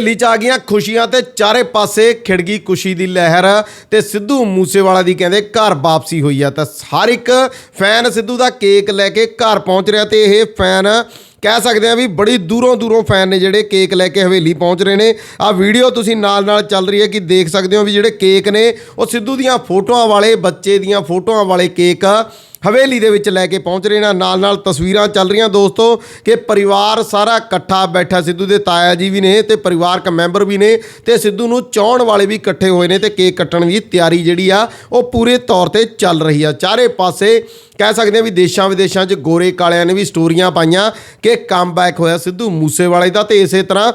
ਹਵੇਲੀ ਚ ਆ ਗਈਆਂ ਖੁਸ਼ੀਆਂ ਤੇ ਚਾਰੇ ਪਾਸੇ ਖਿੜ ਗਈ ਖੁਸ਼ੀ ਦੀ ਲਹਿਰ ਤੇ ਸਿੱਧੂ ਮੂਸੇਵਾਲਾ ਦੀ ਕਹਿੰਦੇ ਘਰ ਵਾਪਸੀ ਹੋਈ ਆ। ਤਾਂ ਹਰ ਇੱਕ ਫੈਨ ਸਿੱਧੂ ਦਾ ਕੇਕ ਲੈ ਕੇ ਘਰ ਪਹੁੰਚ ਰਿਹਾ ਤੇ ਇਹ ਫੈਨ ਕਹਿ ਸਕਦੇ ਆ ਵੀ ਬੜੀ ਦੂਰੋਂ ਦੂਰੋਂ ਫੈਨ ਨੇ ਜਿਹੜੇ ਕੇਕ ਲੈ ਕੇ ਹਵੇਲੀ ਪਹੁੰਚ ਰਹੇ ਨੇ। ਆ ਵੀਡੀਓ ਤੁਸੀਂ ਨਾਲ ਨਾਲ ਚੱਲ ਰਹੀ ਹੈ ਕਿ ਦੇਖ ਸਕਦੇ ਹੋ ਵੀ ਜਿਹੜੇ ਕੇਕ ਨੇ ਉਹ ਸਿੱਧੂ ਦੀਆਂ ਫੋਟੋਆਂ ਵਾਲੇ, ਬੱਚੇ ਦੀਆਂ ਫੋਟੋਆਂ ਵਾਲੇ ਕੇਕ ਹਵੇਲੀ ਦੇ ਵਿੱਚ ਲੈ ਕੇ ਪਹੁੰਚ ਰਹੇ ਨੇ। ਨਾਲ ਨਾਲ ਤਸਵੀਰਾਂ ਚੱਲ ਰਹੀਆਂ ਦੋਸਤੋ ਕਿ ਪਰਿਵਾਰ ਸਾਰਾ ਇਕੱਠਾ ਬੈਠਾ ਸਿੱਧੂ ਦੇ ਤਾਇਆ ਜੀ ਵੀ ਨੇ ਤੇ ਪਰਿਵਾਰਕ ਮੈਂਬਰ ਵੀ ਨੇ ਤੇ ਸਿੱਧੂ ਨੂੰ ਚਾਹਣ ਵਾਲੇ ਵੀ ਇਕੱਠੇ ਹੋਏ ਨੇ ਤੇ ਕੇਕ ਕੱਟਣ ਦੀ ਤਿਆਰੀ ਜਿਹੜੀ ਆ, ਉਹ ਪੂਰੇ ਤੌਰ ਤੇ ਚੱਲ ਰਹੀ ਆ। ਚਾਰੇ ਪਾਸੇ ਕਹਿ ਸਕਦੇ ਆ ਵੀ ਦੇਸ਼ਾਂ ਵਿਦੇਸ਼ਾਂ 'ਚ ਗੋਰੇ ਕਾਲਿਆਂ ਨੇ ਵੀ ਸਟੋਰੀਆਂ ਪਾਈਆਂ ਕਿ ਕਮਬੈਕ ਹੋਇਆ ਸਿੱਧੂ ਮੂਸੇਵਾਲੇ ਦਾ ਤੇ ਇਸੇ ਤਰ੍ਹਾਂ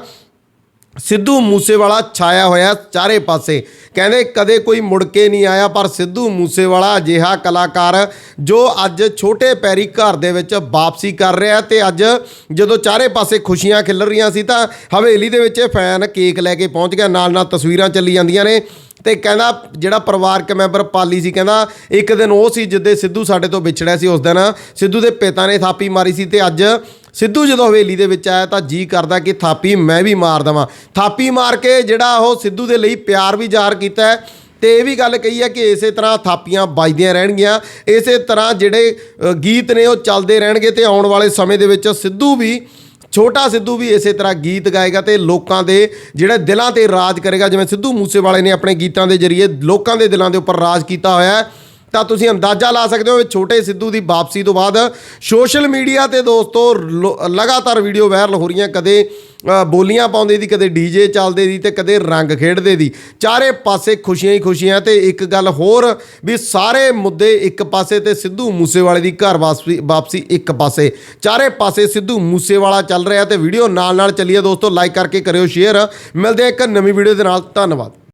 ਸਿੱਧੂ ਮੂਸੇਵਾਲਾ ਛਾਇਆ ਹੋਇਆ ਚਾਰੇ ਪਾਸੇ। ਕਹਿੰਦੇ ਕਦੇ ਕੋਈ ਮੁੜ ਕੇ ਨਹੀਂ ਆਇਆ, ਪਰ ਸਿੱਧੂ ਮੂਸੇਵਾਲਾ ਅਜਿਹਾ ਕਲਾਕਾਰ ਜੋ ਅੱਜ ਛੋਟੇ ਪੈਰੀ ਘਰ ਦੇ ਵਿੱਚ ਵਾਪਸੀ ਕਰ ਰਿਹਾ ਤੇ ਅੱਜ ਜਦੋਂ ਚਾਰੇ ਪਾਸੇ ਖੁਸ਼ੀਆਂ ਖਿਲ ਰਹੀਆਂ ਸੀ ਤਾਂ ਹਵੇਲੀ ਦੇ ਵਿੱਚ ਇਹ ਫੈਨ ਕੇਕ ਲੈ ਕੇ ਪਹੁੰਚ ਗਿਆ। ਨਾਲ ਨਾਲ ਤਸਵੀਰਾਂ ਚੱਲੀ ਜਾਂਦੀਆਂ ਨੇ ਤੇ ਕਹਿੰਦਾ ਜਿਹੜਾ ਪਰਿਵਾਰਕ ਮੈਂਬਰ ਪਾਲੀ ਸੀ, ਕਹਿੰਦਾ ਇੱਕ ਦਿਨ ਉਹ ਸੀ ਜਿੱਦੇ ਸਿੱਧੂ ਸਾਡੇ ਤੋਂ ਵਿਛੜਿਆ ਸੀ। ਉਸ ਦਿਨ ਸਿੱਧੂ ਦੇ ਪਿਤਾ ਨੇ ਥਾਪੀ ਮਾਰੀ ਸੀ ਤੇ ਅੱਜ ਸਿੱਧੂ ਜਦੋਂ ਹਵੇਲੀ ਦੇ ਵਿੱਚ ਆਇਆ ਤਾਂ ਜੀ ਕਰਦਾ ਕਿ ਥਾਪੀ ਮੈਂ ਵੀ ਮਾਰ ਦਵਾਂ। ਥਾਪੀ ਮਾਰ ਕੇ ਜਿਹੜਾ ਉਹ ਸਿੱਧੂ ਦੇ ਲਈ ਪਿਆਰ ਵੀ ਜ਼ਾਹਰ ਕੀਤਾ ਹੈ ਤੇ ਇਹ ਵੀ ਗੱਲ ਕਹੀ ਹੈ ਕਿ ਇਸੇ ਤਰ੍ਹਾਂ ਥਾਪੀਆਂ ਵੱਜਦੀਆਂ ਰਹਿਣਗੀਆਂ। ਇਸੇ ਤਰ੍ਹਾਂ ਜਿਹੜੇ ਗੀਤ ਨੇ ਉਹ ਚੱਲਦੇ ਰਹਿਣਗੇ ਤੇ ਆਉਣ ਵਾਲੇ ਸਮੇਂ ਦੇ ਵਿੱਚ ਸਿੱਧੂ ਵੀ, ਛੋਟਾ ਸਿੱਧੂ ਵੀ ਇਸੇ ਤਰ੍ਹਾਂ ਗੀਤ ਗਾਏਗਾ ਤੇ ਲੋਕਾਂ ਦੇ ਜਿਹੜੇ ਦਿਲਾਂ ਤੇ ਰਾਜ ਕਰੇਗਾ। ਜਿਵੇਂ ਸਿੱਧੂ ਮੂਸੇਵਾਲੇ ਨੇ ਆਪਣੇ ਗੀਤਾਂ ਦੇ ਜ਼ਰੀਏ ਲੋਕਾਂ ਦੇ ਦਿਲਾਂ ਦੇ ਉੱਪਰ ਰਾਜ ਕੀਤਾ ਹੋਇਆ ਹੈ। ਤਾਂ ਤੁਸੀਂ ਅੰਦਾਜ਼ਾ ਲਾ ਸਕਦੇ ਹੋ ਵੀ ਛੋਟੇ ਸਿੱਧੂ ਦੀ ਵਾਪਸੀ ਤੋਂ ਬਾਅਦ ਸੋਸ਼ਲ ਮੀਡੀਆ ਤੇ ਦੋਸਤੋ ਲੋ- ਲਗਾਤਾਰ ਵੀਡੀਓ ਵਾਇਰਲ ਹੋ ਰਹੀਆਂ, ਕਦੇ ਬੋਲੀਆਂ ਪਾਉਂਦੇ ਦੀ, ਕਦੇ ਡੀਜੇ ਚੱਲਦੇ ਦੀ ਤੇ ਕਦੇ ਰੰਗ ਖੇਡਦੇ ਦੀ। ਚਾਰੇ ਪਾਸੇ ਖੁਸ਼ੀਆਂ ਹੀ ਖੁਸ਼ੀਆਂ ਤੇ ਇੱਕ ਗੱਲ ਹੋਰ ਵੀ ਸਾਰੇ ਮੁੱਦੇ ਇੱਕ ਪਾਸੇ ਤੇ ਸਿੱਧੂ ਮੂਸੇਵਾਲੇ ਦੀ ਘਰ ਵਾਪਸੀ ਵਾਪਸੀ ਇੱਕ ਪਾਸੇ। ਚਾਰੇ ਪਾਸੇ ਸਿੱਧੂ ਮੂਸੇਵਾਲਾ ਚੱਲ ਰਿਹਾ ਤੇ ਵੀਡੀਓ ਨਾਲ ਨਾਲ ਚੱਲੀਏ ਦੋਸਤੋ ਲਾਈਕ ਕਰਕੇ ਕਰਿਓ ਸ਼ੇਅਰ ਮਿਲਦੇ ਆ ਇੱਕ ਨਵੀਂ ਵੀਡੀਓ ਦੇ ਨਾਲ। ਧੰਨਵਾਦ।